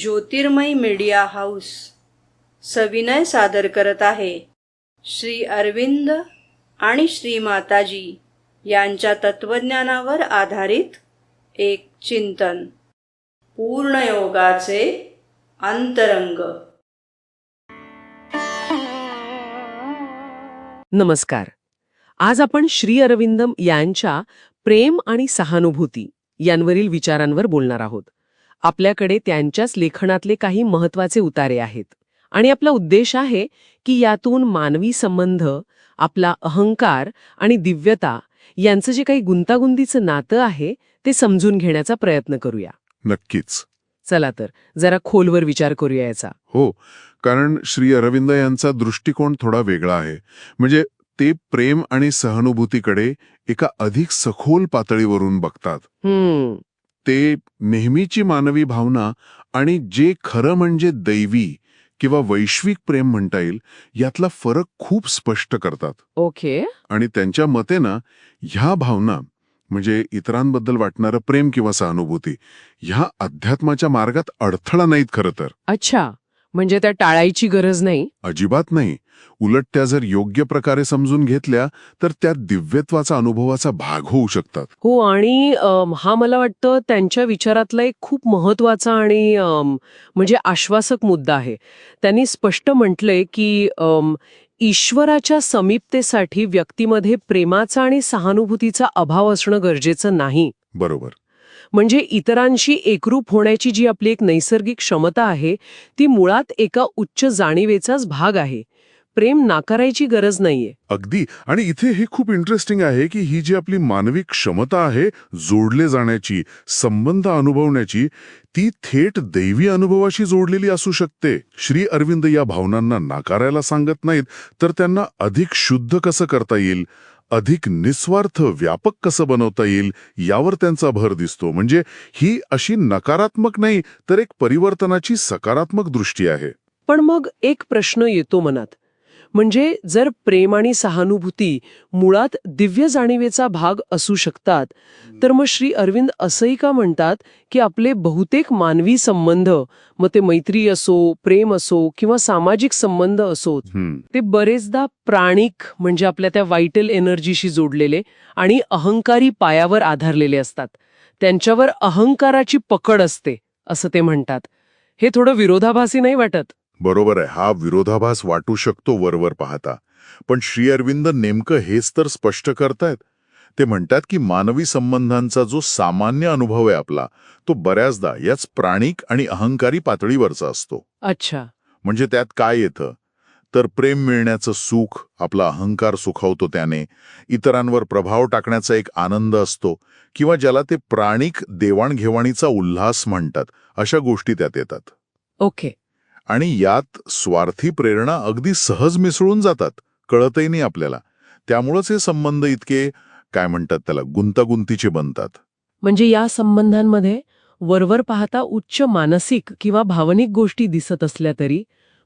ज्योतिर्मय media house सविनय सादर करत आहे. श्री अरविंद आणि श्री माताजी यांच्या तत्वज्ञानावर आधारित एक चिंतन. पूर्णयोगाचे अंतरंग. नमस्कार. आज आपण श्री अरविंदम यांच्या प्रेम आणि सहानुभूती यांवरील विचारांवर बोलणार आहोत. आपल्याकडे त्यांच्याच लेखनातले काही महत्त्वाचे उतारे आहेत. आणि आपला उद्देश आहे की यातून मानवी संबंध आपला अहंकार आणि दिव्यता यांचं जे काही गुंतागुंतीचं नातं आहे ते समजून घेण्याचा प्रयत्न करूया. नक्कीच. चला तर जरा खोलवर विचार करूया याचा. हो कारण श्री अरविंद यांचा दृष्टिकोन थोडा वेगळा आहे. म्हणजे ते प्रेम आणि सहानुभूतीकडे एका अधिक सखोल पातळीवरून बघतात. हम्म. ते नेहमीची मानवी भावना आणि जे खरं म्हणजे दैवी किंवा वैश्विक प्रेम म्हणता येईल यातला फरक खूप स्पष्ट करतात. ओके. आणि त्यांच्या मते ना ह्या भावना म्हणजे इतरांबद्दल वाटणारं प्रेम किंवा सहानुभूती ह्या अध्यात्माच्या मार्गात अडथळा नाहीत खरं तर. अच्छा. म्हणजे त्या टाळायची गरज नाही? अजिबात नाही. उलट त्या जर योग्य प्रकारे समजून घेतल्या तर त्या दिव्यत्वाचा अनुभवाचा भाग होऊ शकतात. हो आणि अम, हा मला वाटतं त्यांच्या विचारातला एक खूप महत्त्वाचा आणि अम, म्हणजे आश्वासक मुद्दा आहे. त्यांनी स्पष्ट म्हटलंय की अम, ईश्वराच्या समीपतेसाठी व्यक्तीमध्ये प्रेमाचा आणि सहानुभूतीचा अभाव असणं गरजेचं नाही. बरोबर. म्हणजे इतरांशी एकरूप होण्याची जी आपली एक नैसर्गिक क्षमता आहे ती मुळात एका उच्च जाणीवेचाच भाग आहे. प्रेम नाकारायची गरज नाहीये. अगदी. आणि इथे हे खूप इंटरेस्टिंग आहे की ही जी आपली मानवी क्षमता आहे जोडले जाण्याची संबंध अनुभवण्याची ती थेट दैवी अनुभवाशी जोडलेली असू शकते. श्री अरविंद या भावनांना नाकारायला सांगत नाहीत तर त्यांना अधिक शुद्ध कसं करता येईल? अधिक निस्वार्थ व्यापक कसं बनवता येईल यावर त्यांचा भर दिसतो. म्हणजे ही अशी नकारात्मक नाही तर एक परिवर्तनाची सकारात्मक दृष्टी आहे. पण मग एक प्रश्न येतो मनात. म्हणजे जर प्रेम आणि सहानुभूती मुळात दिव्य जाणीवेचा भाग असू शकतात तर मग श्री अरविंद असंही का म्हणतात की आपले बहुतेक मानवी संबंध मग ते मैत्री असो प्रेम असो किंवा सामाजिक संबंध असोत हम्म. ते बरेचदा प्राणिक म्हणजे आपल्या त्या व्हायटल एनर्जीशी जोडलेले आणि अहंकारी पायावर आधारलेले असतात. त्यांच्यावर अहंकाराची पकड असते असं ते म्हणतात. हे थोडं विरोधाभासी नाही वाटत? बरोबर आहे हा विरोधाभास वाटू शकतो वरवर पाहता. पण श्री अरविंद नेमकं हेच तर स्पष्ट करतायत. ते म्हणतात की मानवी संबंधांचा जो सामान्य अनुभव आहे आपला तो बऱ्याचदा याच प्राणिक आणि अहंकारी पातळीवरचा असतो. अच्छा. म्हणजे त्यात काय येतं? तर प्रेम मिळण्याचं सुख आपला अहंकार सुखावतो त्याने. इतरांवर प्रभाव टाकण्याचा एक आनंद असतो किंवा ज्याला ते प्राणिक देवाणघेवाणीचा उल्हास म्हणतात अशा गोष्टी त्यात येतात. ओके. आणि यात स्वार्थी प्रेरणा अगदी सहज मिसळून जातात कळतही नाही आपल्याला. त्यामुळंच हे संबंध इतके काय म्हणतात त्याला गुंतागुंतीचे बनतात. म्हणजे या संबंधांमध्ये वरवर पाहता उच्च मानसिक किंवा भावनिक गोष्टी दिसत असल्या तरी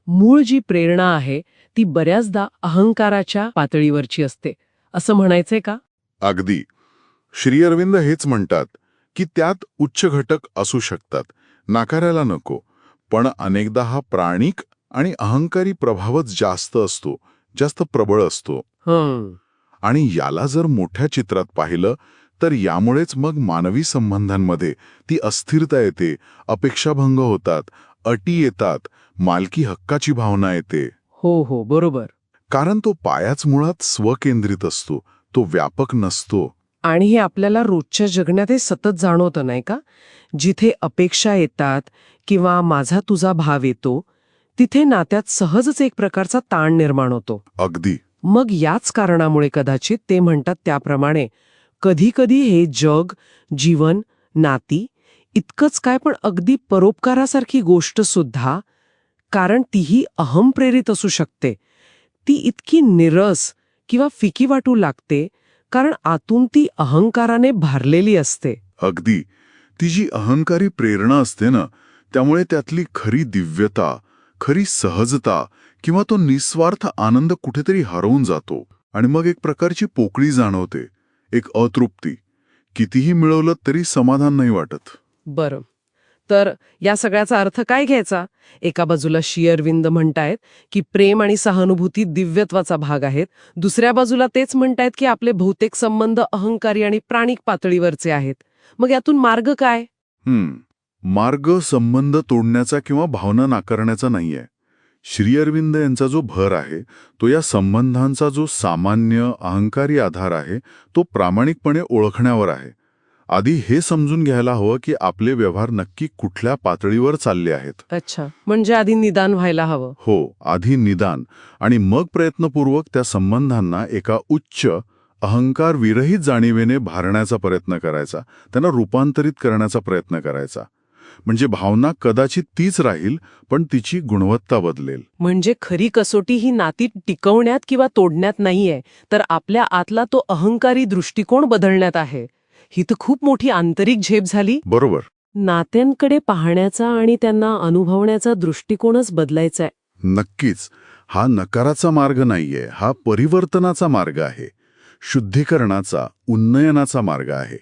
मूळ जी प्रेरणा आहे ती बऱ्याचदा अहंकाराच्या पातळीवरची असते. असं म्हणायचंय का? अगदी. श्री अरविंद हेच म्हणतात की त्यात उच्च घटक असू शकतात. नाकारायला नको. पण अनेकदा हा प्राणिक आणि अहंकारी प्रभावच जास्त असतो जास्त प्रबळ असतो. आणि याला जर मोठ्या चित्रात पाहिलं तर यामुळेच मग मानवी संबंधांमध्ये ती अस्थिरता येते अपेक्षाभंग होतात अटी येतात मालकी हक्काची भावना येते. हो हो बरोबर. कारण तो पायाच मुळात स्वकेंद्रित असतो तो व्यापक नसतो. आणि हे आपल्याला रोजच्या जगण्यात हे सतत जाणवतं नाही का? जिथे अपेक्षा येतात किंवा माझा तुझा भाव येतो तिथे नात्यात सहजच एक प्रकारचा ताण निर्माण होतो. अगदी. मग याच कारणामुळे कदाचित ते म्हणतात त्याप्रमाणे कधीकधी हे जग जीवन नाती इतकंच काय पण अगदी परोपकारासारखी गोष्ट सुद्धा कारण तीही अहमप्रेरित असू शकते. ती इतकी निरस किंवा फिकी वाटू लागते कारण आतून ती अहंकाराने भारलेली असते. अगदी. ती जी अहंकारी प्रेरणा असते ना त्यामुळे त्यातली खरी दिव्यता खरी सहजता किंवा तो निस्वार्थ आनंद कुठेतरी हरवून जातो. आणि मग एक प्रकारची पोकळी जाणवते एक अतृप्ती. कितीही मिळवलं तरी समाधान नाही वाटत. बरं. तर या सगळ्याचा अर्थ काय घ्यायचा? एका बाजूला शिअरविंद म्हणतायत की प्रेम आणि सहानुभूती दिव्यत्वाचा भाग आहेत. दुसऱ्या बाजूला तेच म्हणतायत की आपले बहुतेक संबंध अहंकारी आणि प्राणिक पातळीवरचे आहेत. मग यातून मार्ग काय? मार्ग संबंध तोडण्याचा किंवा भावना नाकारण्याचा नाहीये. श्री अरविंद यांचा जो भर आहे तो या संबंधांचा जो सामान्य अहंकारी आधार आहे तो प्रामाणिकपणे ओळखण्यावर आहे. आधी हे समजून घ्यायला हवं की आपले व्यवहार नक्की कुठल्या पातळीवर चालले आहेत. अच्छा म्हणजे आधी निदान व्हायला हवं. हो आधी निदान. आणि मग प्रयत्नपूर्वक त्या संबंधांना एका उच्च अहंकार विरहित जाणीवेने भारण्याचा प्रयत्न करायचा. त्यांना रूपांतरित करण्याचा प्रयत्न करायचा. म्हणजे भावना कदाचित तीच राहील पण तिची गुणवत्ता बदलेल. म्हणजे खरी कसोटी ही नाती टिकवण्यात किंवा तोडण्यात नाहीये तर आपल्या आतला तो अहंकारी दृष्टिकोन बदलण्यात आहे. ही तर खूप मोठी आंतरिक झेप झाली. बरोबर. नात्यांकडे पाहण्याचा आणि त्यांना अनुभवण्याचा दृष्टिकोनच बदलायचा आहे. नक्कीच. हा नकाराचा मार्ग नाहीये हा परिवर्तनाचा मार्ग आहे. शुद्धीकरणाचा उन्नयनाचा मार्ग आहे.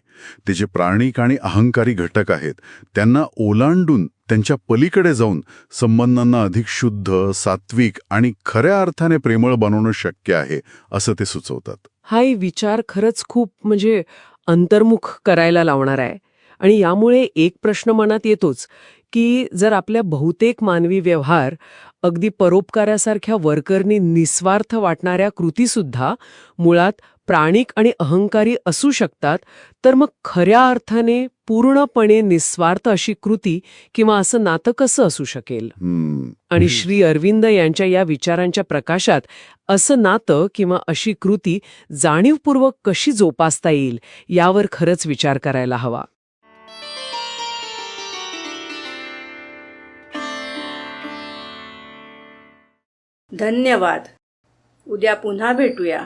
ते जे प्राणिक आणि अहंकारी घटक आहेत त्यांना ओलांडून त्यांच्या पलीकडे जाऊन संबंधांना अधिक शुद्ध सात्विक आणि खऱ्या अर्थाने प्रेमळ बनवणं शक्य आहे असं ते सुचवतात. हाही विचार खरंच खूप म्हणजे अंतर्मुख करायला लावणार आहे. आणि यामुळे एक प्रश्न मनात येतोच की जर आपल्या बहुतेक मानवी व्यवहार अगदी परोपकारासारख्या वर्करनी निस्वार्थ वाटणाऱ्या कृतीसुद्धा मुळात प्राणिक आणि अहंकारी असू शकतात तर मग खऱ्या अर्थाने पूर्णपणे निस्वार्थ अशी कृती किंवा असं नातं कसं असू शकेल? हम्म. आणि श्री अरविंद यांच्या या विचारांच्या प्रकाशात असं नातं किंवा अशी कृती जाणीवपूर्वक कशी जोपासता येईल यावर खरंच विचार करायला हवा. धन्यवाद. उद्या पुन्हा भेटूया.